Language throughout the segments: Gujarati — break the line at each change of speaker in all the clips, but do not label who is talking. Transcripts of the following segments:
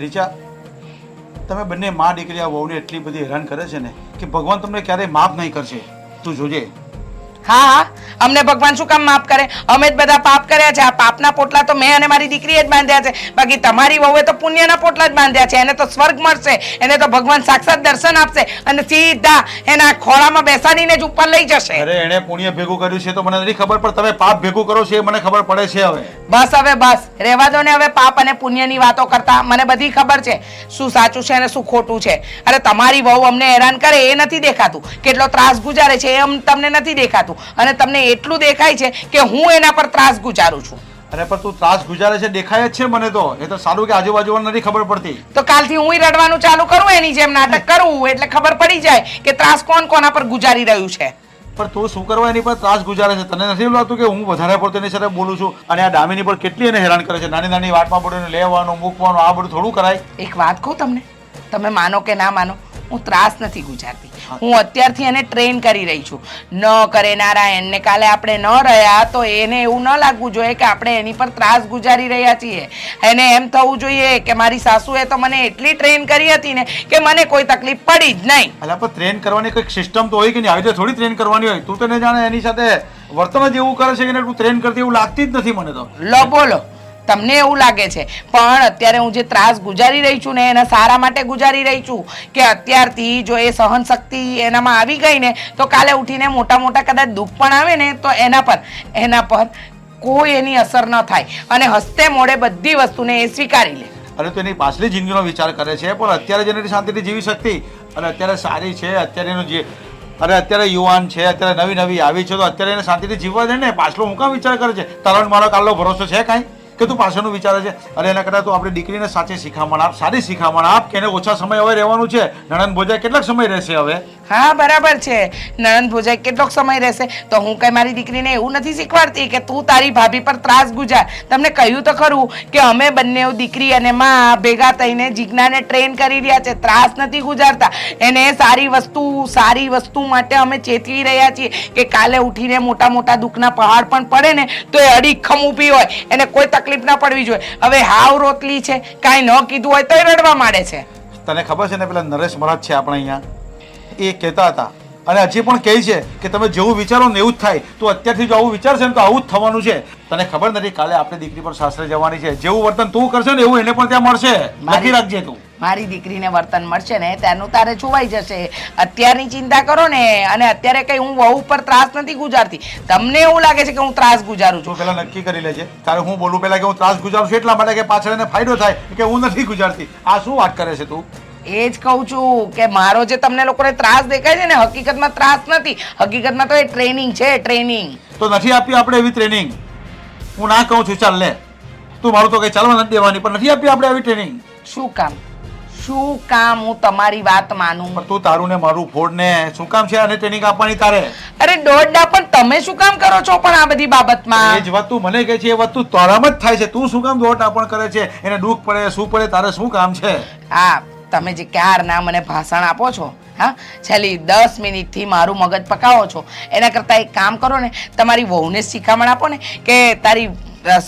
રીચા, તમે બંને મા દીકરી આ વહુને એટલી બધી હેરાન કરે છે ને કે ભગવાન તમને ક્યારેય માફ નહીં કરશે. તું જોજે.
હા હા. અમને ભગવાન શું કામ માફ કરે? અમે જ બધા પાપ કર્યા છે. આ પાપના પોટલા તો મેં અને મારી દીકરીએ જ બાંધ્યા છે. બાકી તમારી વહુએ તો પુણ્યના પોટલા જ બાંધ્યા છે. એને તો સ્વર્ગ મળશે. એને તો ભગવાન સાક્ષાત દર્શન આપશે. અને સીધા એના ખોળામાં બેસાડીને જ ઉપર લઈ જશે.
અરે એણે પુણ્ય ભેગું કર્યું છે તો મને નથી ખબર પણ તમે પાપ ભેગું કરો છો એ મને ખબર પડે છે હવે.
બસ હવે બસ. રહેવા દો ને હવે પાપ અને પુણ્યની વાતો કરતા. મને બધી ખબર છે. શું સાચું છે અને શું ખોટું છે. અરે તમારી વહુ અમને હેરાન કરે એ નથી દેખાતું. કેટલો ત્રાસ ગુજારે છે એ તમને નથી દેખાતું. અને તમને એટલું દેખાય છે કે હું એના પર ત્રાસ ગુજારું છું.
અરે પણ તું ત્રાસ ગુજારે છે દેખાય જ છે મને તો. એ તો સારું કે આજુબાજુ નથી ખબર પડતી.
તો કાલથી હું રડવાનું ચાલુ કરું એની જેમ નાટક કરું એટલે ખબર પડી જાય કે ત્રાસ કોણ કોના પર ગુજારી રહ્યું છે.
પણ તું શું કરવા એની પર ત્રાસ ગુજારે છે? તને નથી લાગતું કે હું વધારે પડતો એની સાથે બોલું છું? અને આ ડામીની પર કેટલી એને હેરાન કરે છે? નાની નાની વાતમાં પડે લેવાનું મૂકવાનું આ બધું થોડું કરાય.
એક વાત કહું તમને? તમે માનો કે ના માનો હું ત્રાસ નથી ગુજારતી. હું અત્યારથી એને ટ્રેન કરી રહી છું. ન કરે નારાયણ ને કાલે આપણે ન રહ્યા તો એને એવું ન લાગવું જોઈએ કે આપણે એની પર ત્રાસ ગુજારી રહ્યા છીએ. એને એમ થવું જોઈએ કે મારી સાસુએ તો મને એટલી ટ્રેન કરી હતી ને કે મને કોઈ તકલીફ પડી જ નહીં.
અલા પણ ટ્રેન કરવાની કંઈક સિસ્ટમ તો હોય કે નહીં? આવી રીતે થોડી ટ્રેન કરવાની હોય. તું તને જાણે એની સાથે વર્તન જ એવું કરે છે કે તું ટ્રેન કરતી એવું લાગતી જ નથી મને તો.
લો બોલો. તમને એવું લાગે છે. પણ અત્યારે હું જે ત્રાસ ગુજારી રહી છું ને એના સારા માટે ગુજારી રહી છું કે અત્યારથી જો એ સહન શક્તિ એનામાં આવી ગઈ ને, તો કાલે ઉઠીને મોટા મોટા કદાચ દુઃખ પણ આવે ને, તો એના પર એના પર કોઈ એની અસર ન થાય. અને હસ્તે મોડે બધી વસ્તુને એ સ્વીકારી લે.
અને તો એની પાછલી જિંદગીનો વિચાર કરે છે, પણ અત્યારે જેને શાંતિથી જીવી શકતી, અને અત્યારે સારી છે, અત્યારે એનું જે અરે અત્યારે યુવાન છે, અત્યારે નવી નવી આવી છે, તો અત્યારે એને શાંતિથી જીવવા દે ને, પાછલો હું કામ વિચાર કરે છે? તરણ મારો કાલનો ભરોસો છે કાંઈ? કે તું પાછળનું વિચારે છે? અરે એના કરતાં તું આપણી દીકરીને સાચી શિખામણ આપ, સારી શિખામણ આપ, કે એને ઓછા સમય હવે રહેવાનું છે? નણંદ ભોજા કેટલાક સમય રહેશે હવે?
હા, બરાબર છે. નણંદ ભોજા કેટલોક સમય રહેશે. તો હું કઈ મારી દીકરીને એવું નથી શીખવાડતી કે તું તારી ભાભી પર ત્રાસ ગુજાર. તમને કહ્યું તો ખરું કે અમે બંને દીકરી અને માં ભેગા થઈને જીજ્ઞાને ટ્રેન કરી રહ્યા છે. ત્રાસ નથી ગુજારતા. એને સારી વસ્તુ સારી વસ્તુ માટે અમે ચેતવી રહ્યા છીએ કે કાલે ઉઠીને મોટા મોટા દુઃખના પહાડ પણ પડે ને તો એ અડીખમ ઊભી હોય. એને કોઈ તકલીફ ના પડવી જોઈએ. હવે હાવ રોટલી છે, કાંઈ ન કીધું હોય તોય રડવા માંડે છે.
તને ખબર છે ને પેલા નરેશ મરાજ છે આપણે અહીંયા? એ કહેતા હતા અને હજી પણ કહે છે કે તમે જેવું વિચારો ને એવું જ થાય. તો અત્યારથી જો આવું વિચારશે ને તો આવું જ થવાનું છે. તને ખબર નથી કાલે આપણે દીકરી પર સાસરે જવાની છે. જેવું વર્તન તું કરશે ને એવું એને પણ ત્યાં મળશે. લખી રાખજે તું.
મારી દીકરીને વર્તન મળશે ને તેનું તારે છુવાઈ જશે. અત્યારની ચિંતા કરો ને અને અત્યારે કઈ હું વહુ ઉપર ત્રાસ નથી ગુજારતી. તમને એવું લાગે છે કે હું ત્રાસ ગુજારું છું.
પેલા નક્કી કરી લેજે. તારે હું બોલું પેલા કે હું ત્રાસ ગુજારું છું એટલા માટે કે પાછળ એને ફાયદો થાય કે હું નથી ગુજારતી. આ શું વાત કરે છે તું?
એ જ કહું છું કે મારો જે તમને લોકોને ત્રાસ દેખાય છે ને હકીકતમાં ત્રાસ નથી. હકીકતમાં તો એ ટ્રેનિંગ છે ટ્રેનિંગ
તો નથી આપી આપણે એવી ટ્રેનિંગ હું ના કહું છું ચાલ લે. તું મારું તો કઈ ચાલવા નથી દેવાની પણ નથી આપી આપણે આવી ટ્રેનિંગ
શું કામ? શું કામ હું તમારી વાત માનું?
પણ તું તારું ને મારું ફોડ ને શું કામ છે આને ટ્રેનિંગ આપવાની તારે?
અરે દોડડા પણ તમે શું કામ કરો છો પણ આ બધી
એ
બાબતમાં
જ વાત તું મને કહે છે એ વાત તું તારામાં જ થાય છે. તું શું કામ દોટ પણ કરે છે? એને દુઃખ પડે શું પડે તારે શું કામ છે?
હા તમે જે ક્યારના મને ભાષણ આપો છો, હા, છેલ્લી દસ મિનિટથી મારું મગજ પકાવો છો, એના કરતાં એક કામ કરો ને, તમારી વહુને શિખામણ આપો ને કે તારી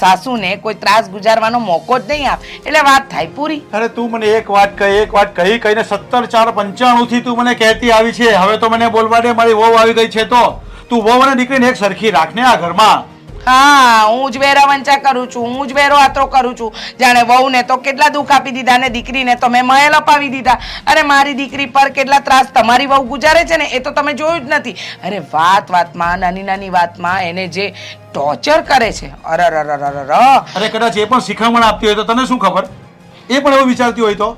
સાસુને કોઈ ત્રાસ ગુજારવાનો મોકો જ નહીં આપ. એટલે વાત થાય પૂરી.
અરે તું મને એક વાત કહી, એક વાત કહી, કહીને સત્તર ચાર પંચાણું થી તું મને કહેતી આવી છે. હવે તો મને બોલવા દે મારી વહુ આવી ગઈ છે તો. તું વહુ અને દીકરીને એક સરખી રાખને આ ઘરમાં.
હા હું જ વેરા વંચા કરું છું હું જ વેરો આતરો કરું છું. જાણે વહુને તો કેટલા દુઃખ આપી દીધા ને દીકરીને તો મેં મહેલ અપાવી દીધા. અરે મારી દીકરી પર કેટલા ત્રાસ તમારી વહુ ગુજારે છે ને એ તો તમે જોયું જ નથી. અરે વાત વાતમાં નાની નાની વાતમાં એને જે ટોર્ચર કરે છે. અરે અરે
કદાચ એ પણ શિખામણ આપતી હોય તો તને શું ખબર? એ પણ એવું વિચારતી હોય તો?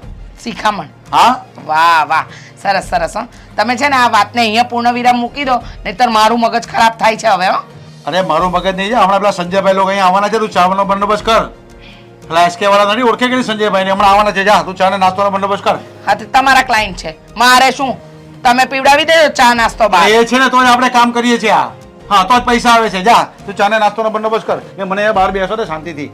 શિખામણ?
હા?
વાહ વાહ. સરસ સરસ હો. તમે છે ને આ વાતને અહીંયા પૂર્ણ વિરામ મૂકી દો નહીતર મારું મગજ ખરાબ થાય છે હવે હો.
અરે મારું મગજ નહીં છે હમણાં પેલા સંજયભાઈ લોકો અહીંયા આવવાના છે તું ચાવાનો બંદોબસ્ત કર. પેલા એસકે વાળા નથી ઓળખે કે નહીં સંજયભાઈ હમણાં આવવાના છે. જા તું ચા ને નાસ્તાનો બંદોબસ્ત કર.
હા તો તમારા ક્લાયન્ટ છે. મારે શું? તમે પીવડાવી દેજો ચા નાસ્તો બહાર
એ છે ને તો જ આપણે કામ કરીએ છીએ આ. હા તો જ પૈસા આવે છે. જા તું ચા ને નાસ્તાનો બંદોબસ્ત કર. એ મને બહાર બેસો તો શાંતિથી.